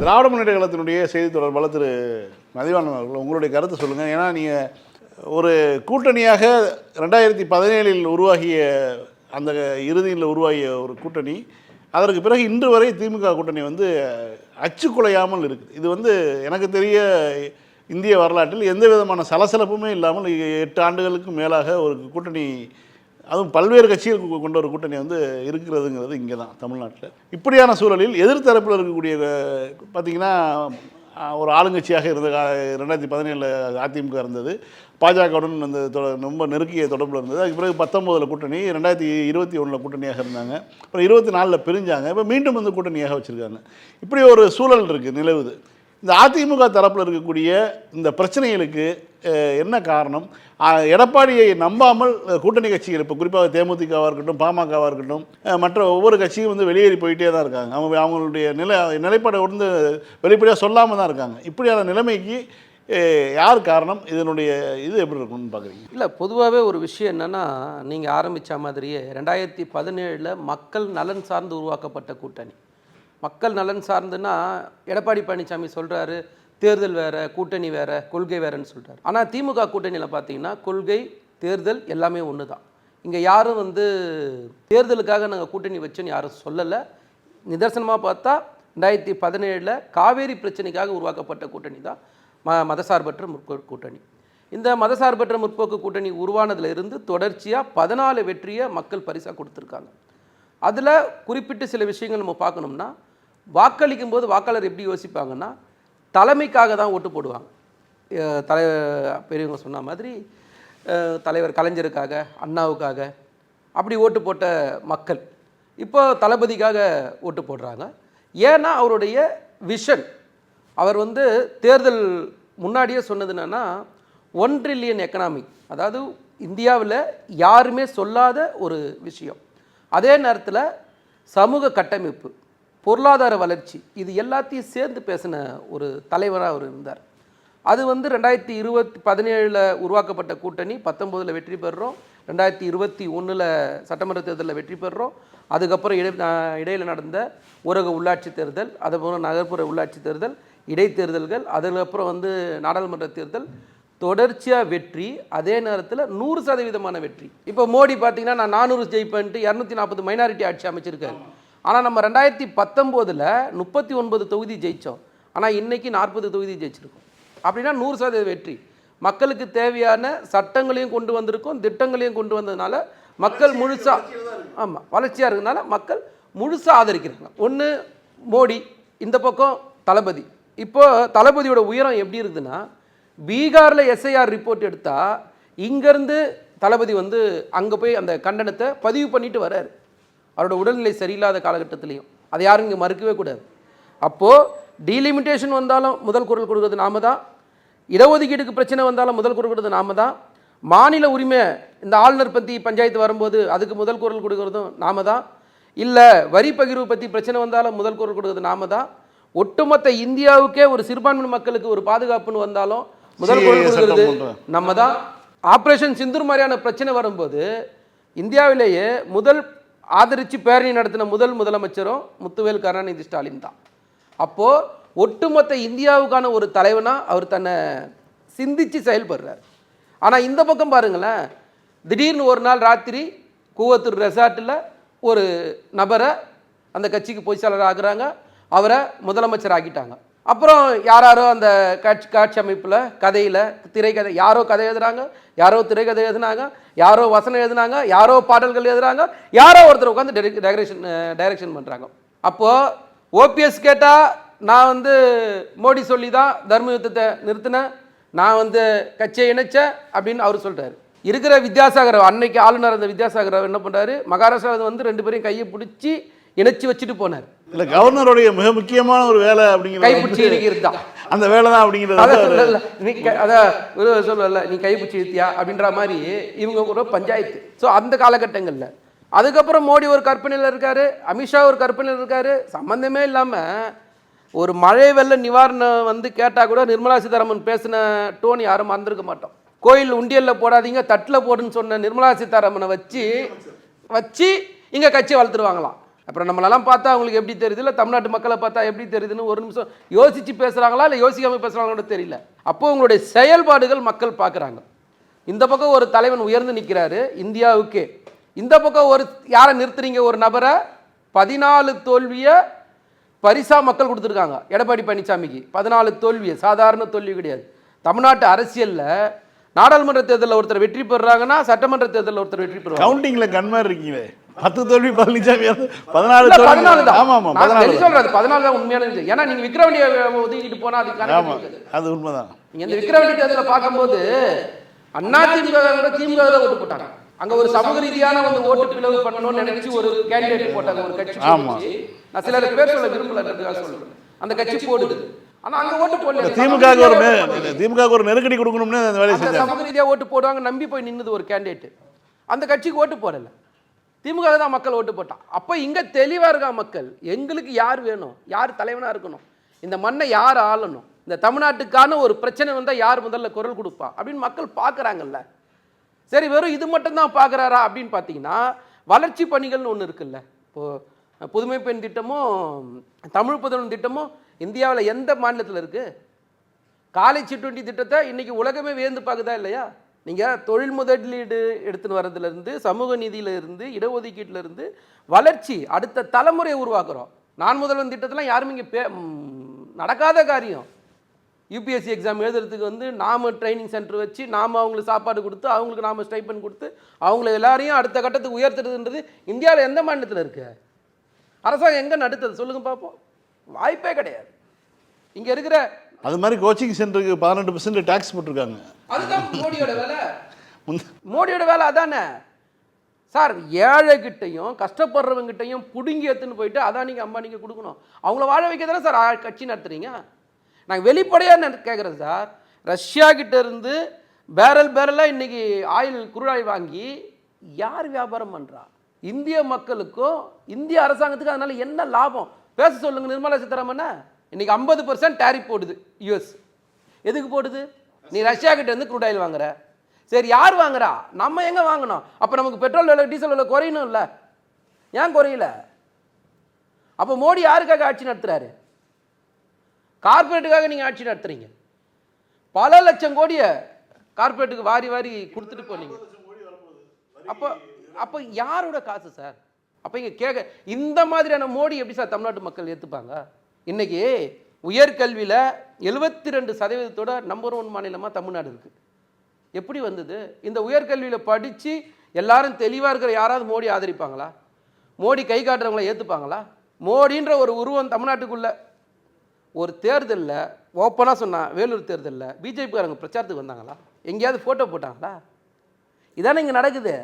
திராவிட முன்னேற்ற கழகத்தினுடைய செய்தி தொடர்பாளர் திரு மதிவாணன் அவர்கள் உங்களுடைய கருத்தை சொல்லுங்கள் ஏன்னா நீங்கள் ஒரு கூட்டணியாக ரெண்டாயிரத்தி பதினேழில் உருவாகிய அந்த இறுதியில் உருவாகிய ஒரு கூட்டணி அதற்கு பிறகு இன்று வரை திமுக கூட்டணி வந்து அச்சுக்குலையாமல் இருக்குது. இது வந்து எனக்கு தெரிய இந்திய வரலாற்றில் எந்த விதமான சலசலப்புமே இல்லாமல் எட்டு ஆண்டுகளுக்கு மேலாக ஒரு கூட்டணி அதுவும் பல்வேறு கட்சிகள் கொண்ட ஒரு கூட்டணி வந்து இருக்கிறதுங்கிறது இங்கே தான் தமிழ்நாட்டில். இப்படியான சூழலில் எதிர்த்தரப்பில் இருக்கக்கூடிய பார்த்திங்கன்னா பார்த்தீங்கன்னா ஒரு ஆளுங்கட்சியாக இருந்த ரெண்டாயிரத்தி பதினேழில் அதிமுக இருந்தது. பாஜகவுடன் அந்த தொட- ரொம்ப நெருக்கிய தொடர்பில் இருந்தது. அதுக்கு பிறகு பத்தொம்போதில் கூட்டணி ரெண்டாயிரத்தி இருபத்தி ஒன்றில் கூட்டணியாக இருந்தாங்க. அப்புறம் இருபத்தி நாலில் பிரிஞ்சாங்க. இப்போ மீண்டும் வந்து கூட்டணியாக வச்சுருக்காங்க. இப்படி ஒரு சூழல் இருக்குது நிலவுது. இந்த அதிமுக தரப்பில் இருக்கக்கூடிய இந்த பிரச்சனைகளுக்கு என்ன காரணம்? எடப்பாடியை நம்பாமல் கூட்டணி கட்சிகள் இப்போ குறிப்பாக தேமுதிகவாக இருக்கட்டும் பாமகவாக இருக்கட்டும் மற்ற ஒவ்வொரு கட்சியும் வந்து வெளியேறி போயிட்டே தான் இருக்காங்க. அவங்க அவங்களுடைய நிலை நிலைப்பாடை வந்து வெளிப்படையாக சொல்லாமல் தான் இருக்காங்க. இப்படியான நிலைமைக்கு யார் காரணம்? இதனுடைய இது எப்படி இருக்கும்னு பார்க்குறீங்க இல்லை பொதுவாகவே ஒரு விஷயம் என்னென்னா நீங்கள் ஆரம்பித்த மாதிரியே ரெண்டாயிரத்தி பதினேழில் மக்கள் நலன் சார்ந்து உருவாக்கப்பட்ட கூட்டணி. மக்கள் நலன் சார்ந்துன்னா எடப்பாடி பழனிசாமி சொல்கிறாரு தேர்தல் வேறு கூட்டணி வேறு கொள்கை வேறுன்னு சொல்கிறார் ஆனால் திமுக கூட்டணியில் பார்த்தீங்கன்னா கொள்கை தேர்தல் எல்லாமே ஒன்று தான் இங்கே யாரும் வந்து தேர்தலுக்காக நாங்கள் கூட்டணி வச்சோன்னு யாரும் சொல்லலை. நிதர்சனமாக பார்த்தா ரெண்டாயிரத்தி பதினேழில் காவேரி பிரச்சனைக்காக உருவாக்கப்பட்ட கூட்டணி தான் ம மதசார்பற்ற முற்போக்கு கூட்டணி. இந்த மதசார்பற்ற முற்போக்கு கூட்டணி உருவானதுல இருந்து தொடர்ச்சியாக பதினாலு வெற்றியை மக்கள் பரிசாக கொடுத்துருக்காங்க. அதில் குறிப்பிட்டு சில விஷயங்கள் நம்ம பார்க்கணும்னா வாக்களிக்கும் போது வாக்காளர் எப்படி யோசிப்பாங்கன்னா தலைமைக்காக தான் ஓட்டு போடுவாங்க. தலை பெரியவங்க சொன்ன மாதிரி தலைவர் கலைஞருக்காக அண்ணாவுக்காக அப்படி ஓட்டு போட்ட மக்கள் இப்போ தளபதிக்காக ஓட்டு போடுறாங்க. ஏன்னா அவருடைய விஷன் அவர் வந்து தேர்தல் முன்னாடியே சொன்னது என்னென்னா ஒன் ட்ரில்லியன் எக்கனாமி அதாவது இந்தியாவில் யாருமே சொல்லாத ஒரு விஷயம். அதே நேரத்தில் சமூக கட்டமைப்பு பொருளாதார வளர்ச்சி இது எல்லாத்தையும் சேர்ந்து பேசின ஒரு தலைவராக அவர் இருந்தார். அது வந்து ரெண்டாயிரத்தி இருபத்தி பதினேழில் உருவாக்கப்பட்ட கூட்டணி பத்தொம்போதில் வெற்றி பெறுறோம் ரெண்டாயிரத்தி இருபத்தி ஒன்றில் சட்டமன்ற தேர்தலில் வெற்றி பெறுறோம் அதுக்கப்புறம் இடை இடையில் நடந்த ஊரக உள்ளாட்சி தேர்தல் அதுபோல் நகர்ப்புற உள்ளாட்சி தேர்தல் இடைத்தேர்தல்கள் அதுக்கப்புறம் வந்து நாடாளுமன்ற தேர்தல் தொடர்ச்சியாக வெற்றி அதே நேரத்தில் நூறு சதவீதமான வெற்றி. இப்போ மோடி பார்த்தீங்கன்னா நான் நானூறு ஜெயிப்பேன்ட்டு இரநூத்தி நாற்பது மைனாரிட்டி ஆட்சி அமைச்சிருக்காரு. ஆனால் நம்ம ரெண்டாயிரத்தி பத்தொம்போதில் முப்பத்தி ஒன்பது தொகுதி ஜெயித்தோம் ஆனால் இன்னைக்கு நாற்பது தொகுதி ஜெயிச்சிருக்கோம். அப்படின்னா நூறு சதவீத வெற்றி. மக்களுக்கு தேவையான சட்டங்களையும் கொண்டு வந்திருக்கோம் திட்டங்களையும் கொண்டு வந்ததுனால மக்கள் முழுசா ஆமாம் வளர்ச்சியாக இருக்கிறதுனால மக்கள் முழுசாக ஆதரிக்கிறாங்க. ஒன்று மோடி இந்த பக்கம் தளபதி. இப்போ தளபதியோட உயரம் எப்படி இருக்குதுன்னா பீகாரில் எஸ்ஐஆர் ரிப்போர்ட் எடுத்தால் இங்கேருந்து தளபதி வந்து அங்கே போய் அந்த கண்டனத்தை பதிவு பண்ணிட்டு வராரு அவரோட உடல்நிலை சரியில்லாத காலகட்டத்திலையும். அதை யாரும் இங்கே மறுக்கவே கூடாது. அப்போது டீலிமிட்டேஷன் வந்தாலும் முதல் குரல் கொடுக்கறது நாம தான் இடஒதுக்கீடுக்கு பிரச்சனை வந்தாலும் முதல் குரல் கொடுக்கறது நாம தான் மாநில உரிமை இந்த ஆளுநர் பற்றி பஞ்சாயத்து வரும்போது அதுக்கு முதல் குரல் கொடுக்கறதும் நாம தான் இல்லை வரி பகிர்வு பற்றி பிரச்சனை வந்தாலும் முதல் குரல் கொடுக்கறது நாம தான் ஒட்டுமொத்த இந்தியாவுக்கே ஒரு சிறுபான்மை மக்களுக்கு ஒரு பாதுகாப்புன்னு வந்தாலும் முதல் குரல் கொடுக்கறது. நம்ம தான் ஆப்ரேஷன் சிந்தூர் மாதிரியான பிரச்சனை வரும்போது இந்தியாவிலேயே முதல் ஆதரித்து பேரணி நடத்தின முதல் முதலமைச்சரும் முத்துவேல் கருணாநிதி ஸ்டாலின் தான். அப்போது ஒட்டுமொத்த இந்தியாவுக்கான ஒரு தலைவனாக அவர் தன்னை சிந்திச்சு செயல்படுறார். ஆனால் இந்த பக்கம் பாருங்களேன் திடீர்னு ஒரு நாள் ராத்திரி கூவத்தூர் ரெசார்ட்டில் ஒரு நபரை அந்த கட்சிக்கு பொய்ச்சாளர் ஆகுறாங்க அவரை முதலமைச்சர் ஆக்கிட்டாங்க. அப்புறம் யாராரோ அந்த காட்சி காட்சி அமைப்பில் கதையில் திரைக்கதை யாரோ கதை எழுதுறாங்க யாரோ திரைக்கதை எழுதுனாங்க யாரோ வசனம் எழுதுனாங்க யாரோ பாடல்கள் எழுதுறாங்க யாரோ ஒருத்தர் உட்காந்து டெக்கரேஷன் டைரக்ஷன் பண்ணுறாங்க அப்போது ஓபிஎஸ் கேட்டால் நான் வந்து மோடி சொல்லி தான் தர்ம யுத்தத்தை நிறுத்தினேன் நான் வந்து கட்சியை இணைச்சேன் அப்படின்னு அவர் சொல்கிறாரு இருக்கிற வித்யாசாகர் அன்னைக்கு ஆளுநர் அந்த வித்யாசாகர் என்ன பண்ணுறாரு மகாராஷ்டிராவில் வந்து ரெண்டு பேரையும் கையை பிடிச்சி இணைச்சி வச்சுட்டு போனார். இல்லை கவர்னருடைய மிக முக்கியமான ஒரு வேலை அப்படிங்கிறது கைப்பிடிச்சி இணைக்கிறது தான் அந்த வேலை தான் அப்படிங்கிறது நீ அதான் சொல்லல. நீ கைப்பிடிச்சி இழுத்தியா அப்படின்ற மாதிரி இவங்க ஒரு பஞ்சாயத்து. ஸோ அந்த காலகட்டங்களில். அதுக்கப்புறம் மோடி ஒரு கற்பனையில் இருக்காரு அமித்ஷா ஒரு கற்பனையில் இருக்காரு. சம்பந்தமே இல்லாமல் ஒரு மழை வெள்ள நிவாரணம் வந்து கேட்டால் கூட நிர்மலா சீதாராமன் பேசின டோன் யாரும் மறந்துருக்க மாட்டோம். கோயில் உண்டியலில் போடாதீங்க தட்டில் போடுன்னு சொன்ன நிர்மலா சீதாராமனை வச்சு வச்சு இங்கே கட்சி வளர்த்துருவாங்களாம். அப்புறம் நம்மளெல்லாம் பார்த்தா அவங்களுக்கு எப்படி தெரியுது? இல்லை தமிழ்நாட்டு மக்களை பார்த்தா எப்படி தெரியுதுன்னு ஒரு நிமிஷம் யோசித்து பேசுகிறாங்களா இல்லை யோசிக்காமல் பேசுகிறாங்களோட தெரியல. அப்போ உங்களுடைய செயல்பாடுகள் மக்கள் பார்க்குறாங்க. இந்த பக்கம் ஒரு தலைவன் உயர்ந்து நிற்கிறாரு இந்தியாவுக்கே. இந்த பக்கம் ஒரு யாரை நிறுத்துறீங்க? ஒரு நபரை பதினாலு தோல்வியை பரிசா மக்கள் கொடுத்துருக்காங்க. எடப்பாடி பழனிசாமிக்கு. பதினாலு தோல்வியை. சாதாரண தோல்வி கிடையாது. தமிழ்நாட்டு அரசியலில் நாடாளுமன்ற தேர்தலில் ஒருத்தர் வெற்றி பெறுறாங்கன்னா சட்டமன்ற தேர்தலில் ஒருத்தர் வெற்றி பெறுவாங்க. கவுண்டிங்கில் கண்மாரி இருக்கீங்களே. பத்து தோல்வி வந்து பதினாலு பதினாலு தான். ஆமா ஆமா பதினாலு சொல்றது பதினாலு தான் உண்மையான. ஏன்னா நீங்க விக்ரவண்டியை ஒதுக்கிட்டு போனா அது கணக்கு ஆமா. அது உண்மைதான். நீங்க இந்த விக்ரவண்டி தேர்தலில் பார்க்கும்போது அண்ணா திமுக விட திமுக தான் ஓட்டு போட்டாங்க. அங்க ஒரு சமூக ரீதியான வந்து ஓட்டு பிளவு பண்ணணும்னு நினைச்சு ஒரு கேண்டிடேட் போட்டாங்க ஒரு கட்சி ஆமா. நான் சிலர் பேர் சொல்ல விரும்பல சொல்றேன் அந்த கட்சி போடுது. ஆனா அங்க ஓட்டு போடல. திமுக ஒரு திமுக ஒரு நெருக்கடி கொடுக்கணும்னு அந்த வேலையை செஞ்சாங்க சமூக ரீதியா ஓட்டு போடுவாங்க நம்பி போய் நின்னது ஒரு கேண்டிடேட் அந்த கட்சிக்கு ஓட்டு போடல. திமுக தான் மக்கள் ஓட்டு போட்டான். அப்போ இங்கே தெளிவாக இருக்கா மக்கள்? எங்களுக்கு யார் வேணும்? யார் தலைவனாக இருக்கணும்? இந்த மண்ணை யார் ஆளணும்? இந்த தமிழ்நாட்டுக்கான ஒரு பிரச்சனை வந்தால் யார் முதல்ல குரல் கொடுப்பா? அப்படின்னு மக்கள் பார்க்குறாங்கல்ல சரி வெறும் இது மட்டும்தான் பார்க்குறாரா அப்படின்னு பார்த்தீங்கன்னா வளர்ச்சி பணிகள்னு ஒன்று இருக்குல்ல. இப்போது புதுமை பெண் திட்டமும் தமிழ் புதன் திட்டமும் இந்தியாவில் எந்த மாநிலத்தில் இருக்குது காலை சிற்றுண்டி திட்டத்தை இன்றைக்கி உலகமே வியந்து பார்க்குதா இல்லையா? நீங்கள் தொழில் முதலீடு எடுத்துன்னு வர்றதுலேருந்து சமூக நிதியிலேருந்து இடஒதுக்கீட்டிலேருந்து இருந்து வளர்ச்சி அடுத்த தலைமுறையை உருவாக்குறோம். நான் முதல்வன் திட்டத்தெல்லாம் யாருமே இங்கே பே நடக்காத காரியம். யூபிஎஸ்சி எக்ஸாம் எழுதுறதுக்கு வந்து நாம் ட்ரைனிங் சென்டர் வச்சு நாம் அவங்களுக்கு சாப்பாடு கொடுத்து அவங்களுக்கு நாம் ஸ்டைப்பன் கொடுத்து அவங்கள எல்லாரையும் அடுத்த கட்டத்துக்கு உயர்த்துறதுன்றது இந்தியாவில் எந்த மாநிலத்தில் இருக்கு? அரசாங்கம் எங்கே நடுத்தது? சொல்லுங்க பார்ப்போம் வாய்ப்பே கிடையாது. இங்கே இருக்கிற அது மாதிரி கோச்சிங் சென்டருக்கு பதினெட்டு பர்சன்ட் டேக்ஸ் போட்டிருக்காங்க. அதுதான் மோடியோட வேலை. மோடியோட வேலை அதானே? சார் ஏழைகிட்டையும் கஷ்டப்படுறவங்கிட்டையும் பிடுங்கி எடுத்துன்னு போயிட்டு அதானிக்கு அம்பானிக்கு கொடுக்கணும். அவங்கள வாழ வைக்க தானே சார் கட்சி நடத்துறீங்க? நாங்கள் வெளிப்படையாக கேட்குறேன் சார் ரஷ்யா கிட்ட இருந்து பேரல் பேரலாக இன்னைக்கு ஆயில் குருடாய் வாங்கி யார் வியாபாரம் பண்ணுறா இந்திய மக்களுக்கும் இந்திய அரசாங்கத்துக்கு அதனால என்ன லாபம்? பேச சொல்லுங்க நிர்மலா சீதாராமன் இன்னைக்கு ஐம்பது பர்சன்ட் டேரிப் போடுது யூஎஸ் எதுக்கு போடுது? நீ ரஷ்யா கிட்ட இருந்து க்ரூட் ஆயில் வாங்குற. சரி யார் வாங்குறா? நம்ம எங்கே வாங்கணும்? அப்போ நமக்கு பெட்ரோல் விலை டீசல் விலை குறையணும் இல்லை ஏன் குறையல? அப்போ மோடி யாருக்காக ஆட்சி நடத்துகிறாரு கார்பரேட்டுக்காக நீங்கள் ஆட்சி நடத்துறீங்க. பல லட்சம் கோடியை கார்பரேட்டுக்கு வாரி வாரி கொடுத்துட்டு போனீங்க. அப்போ அப்போ யாரோட காசு சார்? அப்போ இங்கே கேட்க இந்த மாதிரியான மோடி எப்படி சார் தமிழ்நாட்டு மக்கள் ஏற்றுப்பாங்க இன்றைக்கி உயர்கல்வியில் எழுபத்தி ரெண்டு சதவீதத்தோட நம்பர் ஒன் மாநிலமாக தமிழ்நாடு இருக்குது எப்படி வந்தது? இந்த உயர்கல்வியில் படித்து எல்லாரும் தெளிவாக இருக்கிற யாராவது மோடி ஆதரிப்பாங்களா? மோடி கை காட்டுறவங்கள ஏற்றுப்பாங்களா மோடின்ற ஒரு உருவம் தமிழ்நாட்டுக்குள்ளே. ஒரு தேர்தலில் ஓப்பனாக சொன்னால் வேலூர் தேர்தலில் பிஜேபிக்காரங்க பிரச்சாரத்துக்கு வந்தாங்களா? எங்கேயாவது ஃபோட்டோ போட்டாங்களா? இதானே இங்கே நடக்குது.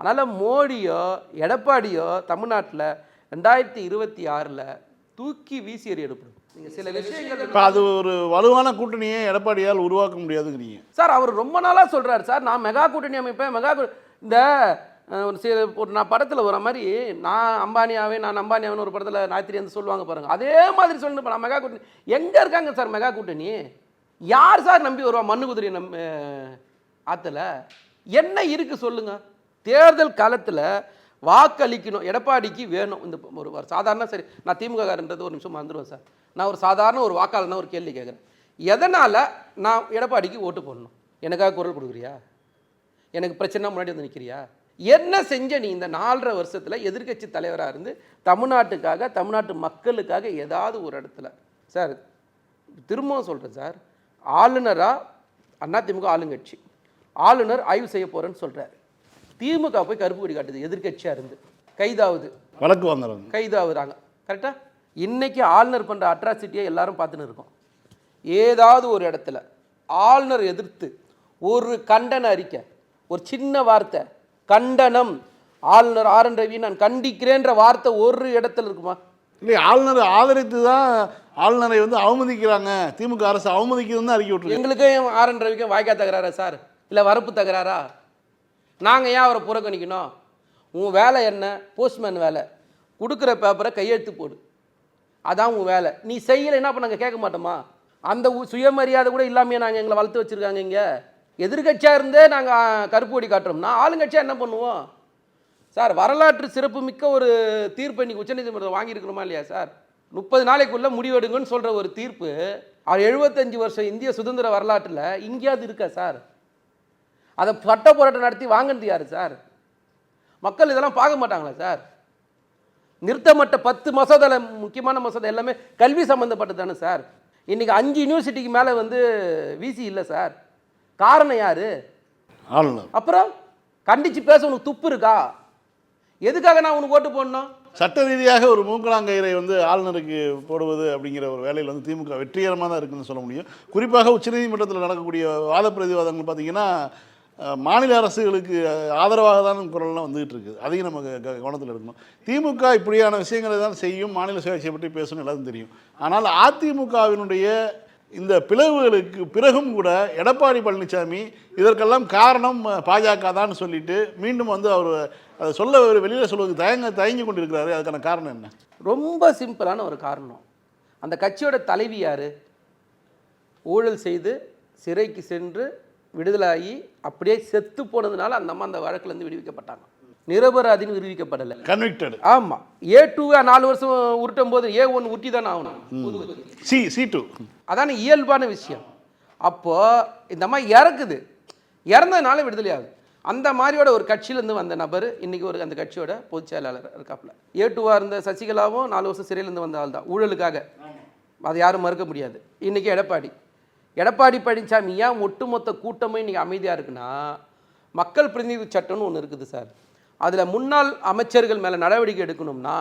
அதனால் மோடியோ எடப்பாடியோ தமிழ்நாட்டில் ரெண்டாயிரத்தி இருபத்தி ஆறில் தூக்கி வீசி எறியப்படும் நீங்கள் சில விஷயங்கள் இப்போ அது ஒரு வலுவான கூட்டணியை எடப்பாடியால் உருவாக்க முடியாதுங்கிறீங்க. சார் அவர் ரொம்ப நாளாக சொல்கிறார் சார் நான் மெகா கூட்டணி அமைப்பேன் மெகா இந்த ஒரு சில ஒரு நான் படத்தில் வர மாதிரி நான் அம்பானி ஆவேன் நான் அம்பானி ஆவேன் ஒரு படத்தில் ஞாயிற்று வந்து சொல்லுவாங்க பாருங்க. அதே மாதிரி சொல்லணும் நான் மெகா கூட்டணி எங்கே இருக்காங்க சார் மெகா கூட்டணி? யார் சார் நம்பி வருவா மண்ணு குதிரை நம் ஆற்றுல என்ன இருக்கு சொல்லுங்க. தேர்தல் காலத்தில் வாக்களிக்கணும். எடப்பாடிக்கு வேணும். இந்த ஒரு ஒரு சாதாரண சரி நான் திமுககாரன்றது ஒரு நிமிஷம் மறந்துடுவேன் சார். நான் ஒரு சாதாரண ஒரு வாக்காளர்னா ஒரு கேள்வி கேட்குறேன். எதனால் நான் எடப்பாடிக்கு ஓட்டு போடணும்? எனக்காக குரல் கொடுக்குறியா? எனக்கு பிரச்சனை முன்னாடி வந்து நிற்கிறியா என்ன செஞ்ச நீ இந்த நாலரை வருஷத்தில் எதிர்க்கட்சி தலைவராக இருந்து தமிழ்நாட்டுக்காக தமிழ்நாட்டு மக்களுக்காக ஏதாவது ஒரு இடத்துல? சார் திரும்பவும் சொல்கிறேன் சார். ஆளுநராக அதிமுக ஆளுங்கட்சி. ஆளுநர் ஆய்வு செய்ய போகிறேன்னு சொல்கிறார் திமுக போய் கருப்பு கொடி காட்டுது எதிர்க்கட்சியாக இருந்து. கைதாகுது வழக்கு வாங்குறாங்க கைதாகுறாங்க கரெக்டாக இன்னைக்கு ஆளுநர் பண்ணுற அட்ராசிட்டியை எல்லாரும் பார்த்துன்னு இருக்கோம். ஏதாவது ஒரு இடத்துல ஆளுநர் எதிர்த்து ஒரு கண்டன அறிக்கை ஒரு சின்ன வார்த்தை கண்டனம் ஆளுநர் ஆர் என் ரவி நான் கண்டிக்கிறேன்ற வார்த்தை ஒரு இடத்துல இருக்குமா? இல்லை ஆளுநர் ஆதரித்து தான் ஆளுநரை வந்து அவமதிக்கிறாங்க. திமுக அரசு அவமதிக்குதுன்னு தான் அறிக்கை விட்டுருக்கு. எங்களுக்கும் ஆர் என் ரவிக்கும் வாய்க்கா தகராறா சார்? இல்லை வரப்பு தகராறா? நாங்கள் ஏன் அவரை புறக்கணிக்கணும்? உன் வேலை என்ன? போஸ்ட்மேன் வேலை. கொடுக்குற பேப்பரை கையெழுத்து போடு. அதான் உன் வேலை. நீ செய்யலைன்னா அப்போ நாங்கள் கேட்க மாட்டோமா? அந்த சுயமரியாதை கூட இல்லாமையே நாங்கள் எங்களை வளர்த்து வச்சுருக்காங்க இங்கே. எதிர்கட்சியாக இருந்தே நாங்கள் கருப்பு கொடி காட்டுறோம்னா ஆளுங்கட்சியாக என்ன பண்ணுவோம்? சார் வரலாற்று சிறப்பு மிக்க ஒரு தீர்ப்பு இன்னைக்கு உச்சநீதிமன்றம் வாங்கியிருக்கணுமா இல்லையா சார்? முப்பது நாளைக்குள்ளே முடிவெடுங்கன்னு சொல்கிற ஒரு தீர்ப்பு அவர் எழுபத்தஞ்சு வருஷம் இந்திய சுதந்திர வரலாற்றில் எங்கேயாவது இருக்கா சார்? அதை சட்ட போராட்டம் நடத்தி வாங்கினது யாரு சார்? மக்கள் இதெல்லாம் பார்க்க மாட்டாங்களா சார்? நிறுத்தப்பட்ட பத்து மசோதால முக்கியமான மசோதா எல்லாமே கல்வி சம்மந்தப்பட்டது தானே சார்? இன்னைக்கு அஞ்சு யூனிவர்சிட்டிக்கு மேலே வந்து விசி இல்லை சார். காரணம் யாரு? அப்புறம் கண்டிச்சு பேச உனக்கு துப்பு இருக்கா? எதுக்காக நான் உனக்கு ஓட்டு போடணும்? சட்ட ரீதியாக ஒரு மூக்கலாங்கயிறை வந்து ஆளுநருக்கு போடுவது அப்படிங்கிற ஒரு வேலையில் வந்து திமுக வெற்றிகரமாக தான் இருக்குன்னு சொல்ல முடியும். குறிப்பாக உச்சநீதிமன்றத்தில் நடக்கக்கூடிய வாத பிரதிவாதங்கள் பார்த்தீங்கன்னா மாநில அரசுகளுக்கு ஆதரவாக தான் குரல்லாம் வந்துகிட்டு இருக்குது அதையும் நம்ம க- கவனத்தில் இருக்கணும் திமுக இப்படியான விஷயங்களை தான் செய்யும் மாநில சுயாட்சியை பற்றி பேசணும் எல்லாம் தெரியும். ஆனால் அதிமுகவினுடைய இந்த பிளவுகளுக்கு பிறகும் கூட எடப்பாடி பழனிசாமி இதற்கெல்லாம் காரணம் பாஜக தான் சொல்லிட்டு மீண்டும் வந்து அவர் அதை சொல்ல வெளியில் சொல்வதற்கு தயங்க தயங்கி கொண்டிருக்கிறாரு. அதுக்கான காரணம் என்ன? ரொம்ப சிம்பிளான ஒரு காரணம். அந்த கட்சியோட தலைவி யார்? ஊழல் செய்து சிறைக்கு சென்று விடுதலாகி அப்படியே செத்து போனதுனால அந்த அம்மா அந்த வழக்குலேருந்து விடுவிக்கப்பட்டாங்க. நிரபராதின்னு விடுவிக்கப்படலை. கன்விக்டட் ஆமா. ஏ டூவை நாலு வருஷம் உருட்டும் போது ஏ ஒன் உருட்டி தானே ஆகணும். சி சி டூ அதான இயல்பான விஷயம். அப்போ இந்த மாதிரி இறக்குது. இறந்ததுனால விடுதலை ஆகுது அந்த மாதிரியோட ஒரு கட்சியிலேருந்து வந்த நபர் இன்னைக்கு ஒரு அந்த கட்சியோட பொதுச் செயலாளர் இருக்காப்புல. ஏ டூவாக இருந்த சசிகலாவும் நாலு வருஷம் சிறையிலேருந்து வந்த ஆள் தான் ஊழலுக்காக அது யாரும் மறுக்க முடியாது. இன்னைக்கு எடப்பாடி. எடப்பாடி பழனிசாமி ஏன் ஒட்டுமொத்த கூட்டமும் இன்னைக்கு அமைதியாக இருக்குன்னா மக்கள் பிரதிநிதி சட்டம்னு ஒன்று இருக்குது சார். அதில் முன்னாள் அமைச்சர்கள் மேலே நடவடிக்கை எடுக்கணும்னா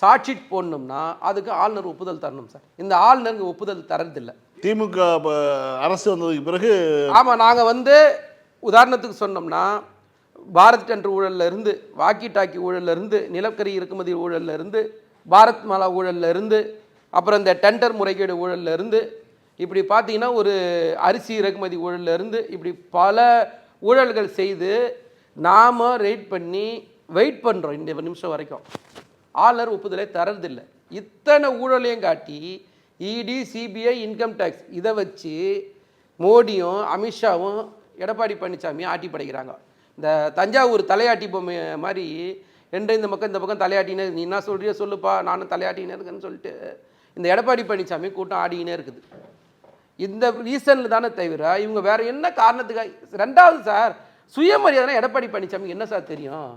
சாட்சி போடணும்னா அதுக்கு ஆளுநர் ஒப்புதல் தரணும் சார். இந்த ஆளுநருக்கு ஒப்புதல் தரதில்லை. திமுக அரசு வந்ததுக்கு பிறகு ஆமாம் நாங்கள் வந்து உதாரணத்துக்கு சொன்னோம்னா பாரத் டெண்டர் ஊழல்ல இருந்து வாக்கி டாக்கி ஊழல்ல இருந்து நிலக்கரி இறக்குமதி ஊழல்ல இருந்து பாரத் மாலா ஊழல்ல இருந்து அப்புறம் இந்த டெண்டர் முறைகேடு ஊழல்ல இருந்து இப்படி பார்த்தீங்கன்னா ஒரு அரிசி இறக்குமதி ஊழல்ல இருந்து இப்படி பல ஊழல்கள் செய்து நாம் ரெய்ட் பண்ணி வெயிட் பண்ணுறோம் இந்த நிமிஷம் வரைக்கும். ஆளுநர் ஒப்புதலை தரதில்லை. இத்தனை ஊழலையும் காட்டி இடி சிபிஐ இன்கம் டேக்ஸ் இதை வச்சு மோடியும் அமித்ஷாவும் எடப்பாடி பழனிசாமியும் ஆட்டி படைக்கிறாங்க. இந்த தஞ்சாவூர் தலையாட்டி பொம்மை மாதிரி ரெண்டு இந்த பக்கம் இந்த பக்கம் தலையாட்டினே நீ என்ன சொல்கிறியோ சொல்லுப்பா. நானும் தலையாட்டினே இருக்கேன்னு சொல்லிட்டு இந்த எடப்பாடி பழனிசாமி கூட்டம் ஆடிக்கினே இருக்குது. இந்த ரீசனில் தானே தவிர இவங்க வேறு என்ன காரணத்துக்காக ரெண்டாவது சார் சுயமரியாதை எடப்பாடி பழனிசாமி என்ன சார் தெரியும்?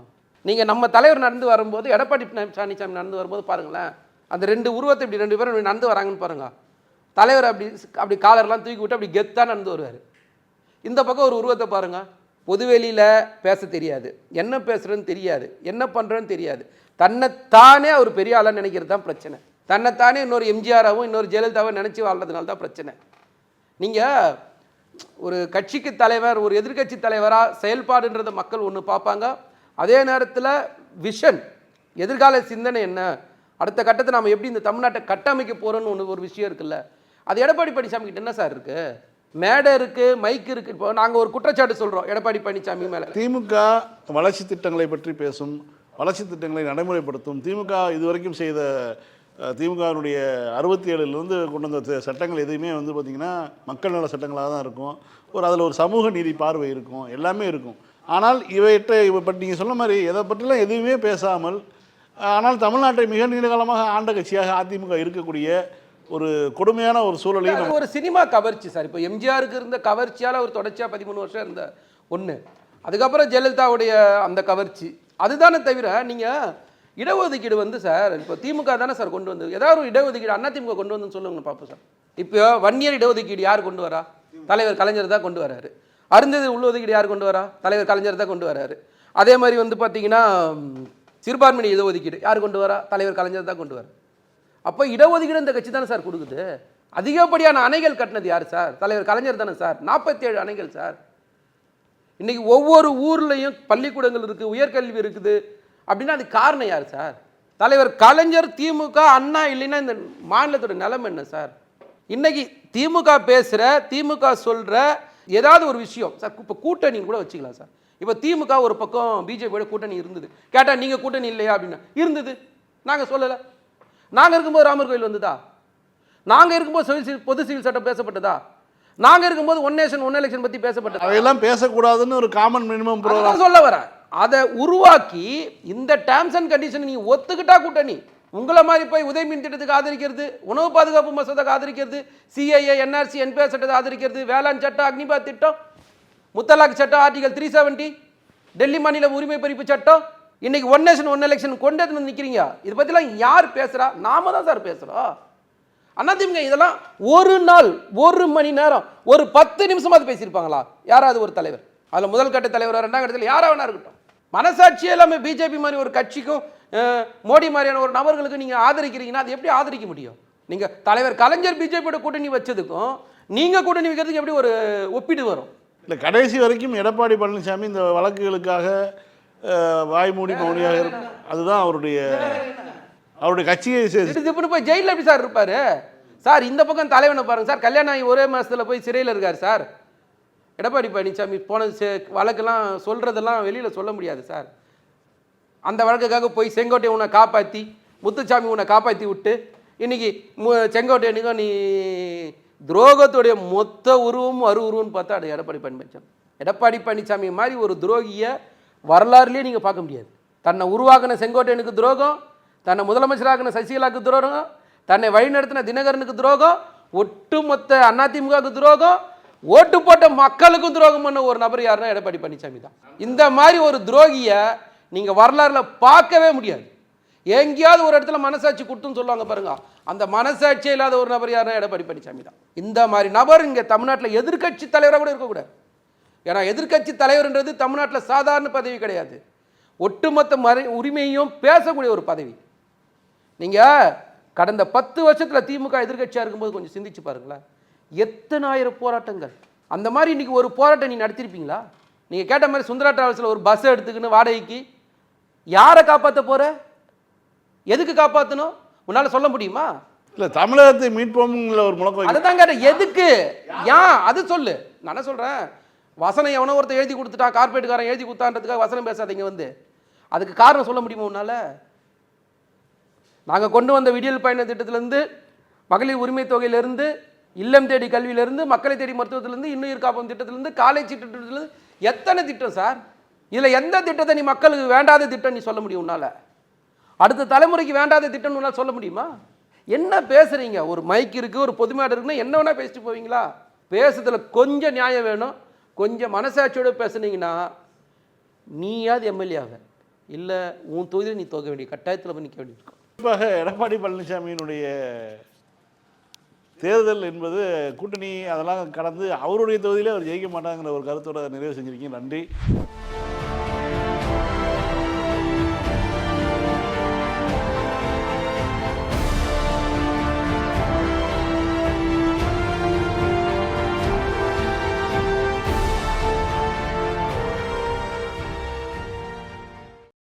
நீங்கள் நம்ம தலைவர் நடந்து வரும்போது எடப்பாடி பழனிசாமி நடந்து வரும்போது பாருங்களேன் அந்த ரெண்டு உருவத்தை இப்படி ரெண்டு பேரும் நடந்து வராங்கன்னு பாருங்கள் தலைவர் அப்படி அப்படி காலர்லாம் தூக்கி விட்டு அப்படி கெத்தாக நடந்து வருவார். இந்த பக்கம் ஒரு உருவத்தை பாருங்கள் பொதுவெளியில் பேச தெரியாது. என்ன பேசுகிறேன்னு தெரியாது. என்ன பண்ணுறேன்னு தெரியாது. தன்னைத்தானே அவர் பெரிய ஆளாக நினைக்கிறது தான் பிரச்சனை. தன்னைத்தானே இன்னொரு எம்ஜிஆராகவும் இன்னொரு ஜெயலலிதாவும் நினச்சி வாழ்றதுனால தான் பிரச்சனை. நீங்கள் ஒரு கட்சிக்கு தலைவர் ஒரு எதிர்க்கட்சி தலைவராக செயல்பாடுன்றத மக்கள் ஒன்று பார்ப்பாங்க. அதே நேரத்தில் விஷன் எதிர்கால சிந்தனை என்ன? அடுத்த கட்டத்தை நாம் எப்படி இந்த தமிழ்நாட்டை கட்டமைக்க போகிறோன்னு ஒன்று ஒரு விஷயம் இருக்குல்ல. அது எடப்பாடி பழனிசாமி கிட்ட என்ன சார் இருக்குது மேடை இருக்குது மைக் இருக்குது இப்போ நாங்கள் ஒரு குற்றச்சாட்டு சொல்கிறோம் எடப்பாடி பழனிசாமி மேலே. திமுக வளர்ச்சி திட்டங்களை பற்றி பேசும் வளர்ச்சி திட்டங்களை நடைமுறைப்படுத்தும் திமுக இதுவரைக்கும் செய்த திமுகவினுடைய அறுபத்தி ஏழுலேருந்து கொண்டு வந்த சட்டங்கள் எதுவுமே வந்து பார்த்திங்கன்னா மக்கள் நல சட்டங்களாக தான் இருக்கும். ஒரு அதில் ஒரு சமூக நீதி பார்வை இருக்கும். எல்லாமே இருக்கும். ஆனால் இவற்றை இவ பற்றி நீங்கள் சொன்ன மாதிரி எதை பற்றிலாம் எதுவுமே பேசாமல் ஆனால் தமிழ்நாட்டை மிக நீண்ட காலமாக ஆண்ட கட்சியாக அதிமுக இருக்கக்கூடிய ஒரு கொடுமையான ஒரு சூழலையும் ஒரு சினிமா கவர்ச்சி சார். இப்போ எம்ஜிஆருக்கு இருந்த கவர்ச்சியால் அவர் தொடர்ச்சியாக பதிமூணு வருஷம் இருந்த ஒன்று அதுக்கப்புறம் ஜெயலலிதாவுடைய அந்த கவர்ச்சி. அதுதானே தவிர நீங்கள் இடஒதுக்கீடு வந்து சார் இப்போ திமுக தானே சார் கொண்டு வந்தது. ஏதாவது ஒரு இடஒதுக்கீடு அண்ணா திமுக கொண்டு வந்து சொல்லுங்க பார்ப்போம் சார். இப்போ ஒன் இயர் இடஒதுக்கீடு யார் கொண்டு வரா? தலைவர் கலைஞர் தான் கொண்டு வராரு. உள்ள உள்ளொதுக்கீடு யார் கொண்டு வரா? தலைவர் கலைஞர் தான் கொண்டு வராரு. அதே மாதிரி வந்து பார்த்தீங்கன்னா ம், சிறுபான்மையின இடஒதுக்கீடு யார் கொண்டு வரா? தலைவர் கலைஞர் தான் கொண்டு வராரு. அப்போ இடஒதுக்கீடு இந்த கட்சி தானே சார் கொடுக்குது. அதிகப்படியான அணைகள் கட்டினது யார் சார்? தலைவர் கலைஞர் தானே சார். நாற்பத்தேழு அணைகள் சார். இன்றைக்கி ஒவ்வொரு ஊர்லேயும் பள்ளிக்கூடங்கள் இருக்குது உயர்கல்வி இருக்குது அப்படின்னா அது காரணம் யார் சார்? தலைவர் கலைஞர் திமுக அண்ணா இல்லைன்னா இந்த மாநிலத்தோட நிலைமை என்ன சார்? இன்னைக்கு திமுக பேசுகிற திமுக சொல்கிற ஏதாவது ஒரு விஷயம் சார் இப்போ கூட்டணின்னு கூட வச்சுக்கலாம் சார்? இப்போ திமுக ஒரு பக்கம் பிஜேபியோட கூட்டணி இருந்தது. கேட்டால் நீங்கள் கூட்டணி இல்லையா? அப்படின்னா. இருந்தது. நாங்கள் சொல்லலை. நாங்கள் இருக்கும்போது ராமர் கோயில் வந்ததா? நாங்கள் இருக்கும்போது சிவில் பொது சிவில் சட்டம் பேசப்பட்டதா? நாங்கள் இருக்கும்போது ஒன் நேஷன் ஒன் எலெக்ஷன் பற்றி பேசப்பட்டதா? அதையெல்லாம் பேசக்கூடாதுன்னு ஒரு காமன் மினிமம் சொல்ல வரேன். அதை உருவாக்கி இந்த டேர்ம்ஸ் அண்ட் கண்டிஷன் நீங்க ஒத்துக்கிட்டா கூட்டணி. உங்களை மாதிரி போய் உதயமின் திட்டத்துக்கு ஆதரிக்கிறது உணவு பாதுகாப்பு மசோதாக்கு ஆதரிக்கிறது சிஐஏ என்ஆர்சி என்பிஆர் சட்டத்தை ஆதரிக்கிறது வேளாண் சட்டம் அக்னிபாத் திட்டம் முத்தலாக் சட்டம் ஆர்டிகல் த்ரீ செவன்ட்டி டெல்லி மாநில உரிமை பறிப்பு சட்டம் இன்னைக்கு ஒன் நேஷன் ஒன் எலெக்ஷன் கொண்டு வந்து நிற்கிறீங்க இதை பற்றிலாம் யார் பேசுகிறா நாம தான் சார் பேசுகிறோம் அண்ணாதிமுக இதெல்லாம் ஒரு நாள் ஒரு மணி நேரம் ஒரு பத்து நிமிஷமாவது பேசியிருப்பாங்களா? யாராவது ஒரு தலைவர். அதில் முதல் கட்ட தலைவர் ரெண்டாம் கட்டத்தில் யாரா வேணா இருக்கட்டும். மனசாட்சி எல்லாமே பிஜேபி மாதிரி ஒரு கட்சிக்கும் மோடி மாதிரியான ஒரு நபர்களுக்கு நீங்கள் ஆதரிக்கிறீங்கன்னா அது எப்படி ஆதரிக்க முடியும்? நீங்கள் தலைவர் கலைஞர் பிஜேபியோட கூட்டணி வச்சதுக்கும் நீங்கள் கூட்டணி வைக்கிறதுக்கு எப்படி ஒரு ஒப்பீடு வரும்? இல்லை கடைசி வரைக்கும் எடப்பாடி பழனிசாமி இந்த வழக்குகளுக்காக அஹ், வாய் மூடி மௌனியாக இருக்கும் அதுதான் அவருடைய அவருடைய கட்சியை திடீர்னு போய் ஜெயிலில் எப்படி சார் இருப்பாரு? சார் இந்த பக்கம் தலைவனை பாருங்க சார். கல்யாணம் ஆகி ஒரே மாசத்துல போய் சிறையில் இருக்கார் சார். எடப்பாடி பழனிசாமி போன செ- வழக்கெல்லாம் சொல்கிறதெல்லாம் வெளியில் சொல்ல முடியாது சார். அந்த வழக்குக்காக போய் செங்கோட்டை உன்னை காப்பாற்றி முத்துச்சாமி உன்னை காப்பாற்றி விட்டு இன்னைக்கு மு- செங்கோட்டையனுக்கும் நீ துரோகத்துடைய மொத்த உருவமும் அரு உருவம்னு பார்த்தா அது எடப்பாடி பழனிசாமி. எடப்பாடி பழனிசாமி மாதிரி ஒரு துரோகியை வரலாறுலேயே நீங்கள் பார்க்க முடியாது. தன்னை உருவாக்கின செங்கோட்டையனுக்கு துரோகம் தன்னை முதலமைச்சராகின சசிகலாவுக்கு துரோகம் தன்னை வழிநடத்தின தினகரனுக்கு துரோகம் ஒட்டுமொத்த அதிமுகவுக்கு துரோகம் ஓட்டு போட்ட மக்களுக்கும் துரோகம் பண்ண ஒரு நபர் யாருன்னா எடப்பாடி பழனிசாமி தான். இந்த மாதிரி ஒரு துரோகியை நீங்கள் வரலாறுல பார்க்கவே முடியாது. எங்கேயாவது ஒரு இடத்துல மனசாட்சி கொடுத்துன்னு சொல்லுவாங்க பாருங்க. அந்த மனசாட்சியே இல்லாத ஒரு நபர் யாருன்னா எடப்பாடி பழனிசாமி தான். இந்த மாதிரி நபர் இங்கே தமிழ்நாட்டில் எதிர்க்கட்சி தலைவராக கூட இருக்கக்கூடாது. ஏன்னா எதிர்க்கட்சி தலைவர்ன்றது தமிழ்நாட்டில் சாதாரண பதவி கிடையாது. ஒட்டுமொத்த மறை உரிமையும் பேசக்கூடிய ஒரு பதவி. நீங்கள் கடந்த பத்து வருஷத்தில் திமுக எதிர்கட்சியாக இருக்கும்போது கொஞ்சம் சிந்திச்சு பாருங்களேன். எத்தனாயிரம் போராட்டங்கள்? அந்த மாதிரி இன்னைக்கு ஒரு போராட்டம் நீ நடத்திருப்பீங்களா? நீங்க கேட்ட மாதிரி சுந்தரா டிராவல்ஸ்ல ஒரு பஸ் எடுத்துக்கின்னு வாடகைக்கு யாரை காப்பாத்த போற? எதுக்கு காப்பாத்தணும்? உன்னால சொல்ல முடியுமா? இல்லை தமிழகத்தை மீட்போம்ங்கிற ஒரு முழக்கம் வைக்க- அதுதான் கேட்டேன் எதுக்கு? ஏன் அது சொல்லு. நான் என்ன சொல்றேன்? வசனம் எவனோ ஒருத்தர் எழுதி கொடுத்துட்டான் கார்பரேட்டுக்காரன் எழுதி கொடுத்தான்றதுக்காக வசனம் பேசாதீங்க வந்து. அதுக்கு காரணம் சொல்ல முடியுமா உன்னால? நாங்கள் கொண்டு வந்த விடியல் பயண திட்டத்திலேருந்து மகளிர் உரிமை தொகையிலிருந்து இல்லம் தேடி கல்வியிலேருந்து மக்களை தேடி மருத்துவத்திலேருந்து இன்னுயிர் காப்போம் திட்டத்திலேருந்து காலேஜ் திட்டத்திலேருந்து எத்தனை திட்டம் சார்? இதில் எந்த திட்டத்தை நீ மக்களுக்கு வேண்டாத திட்டம் நீ சொல்ல முடியும் உன்னால்? அடுத்த தலைமுறைக்கு வேண்டாத திட்டம்னு உன்னால் சொல்ல முடியுமா? என்ன பேசுகிறீங்க ஒரு மைக் இருக்குது ஒரு பொதுமையாடு இருக்குன்னா என்ன வேணால் பேசிட்டு போவீங்களா? பேசுறதுல கொஞ்சம் நியாயம் வேணும். கொஞ்சம் மனசாட்சியோடு பேசுனீங்கன்னா நீயாவது எம்எல்ஏ ஆக இல்லை உன் தொகுதியில் நீ தோக்க வேண்டிய கட்டாயத்தில் போய் நிற்க வேண்டியிருக்கும் குறிப்பாக எடப்பாடி பழனிசாமியினுடைய தேர்தல் என்பது கூட்டணி அதெல்லாம் கடந்து அவருடைய தொகுதியிலே அவர் ஜெயிக்க மாட்டாங்கிற ஒரு கருத்தோட நிறைவு செஞ்சிருக்கீங்க. நன்றி.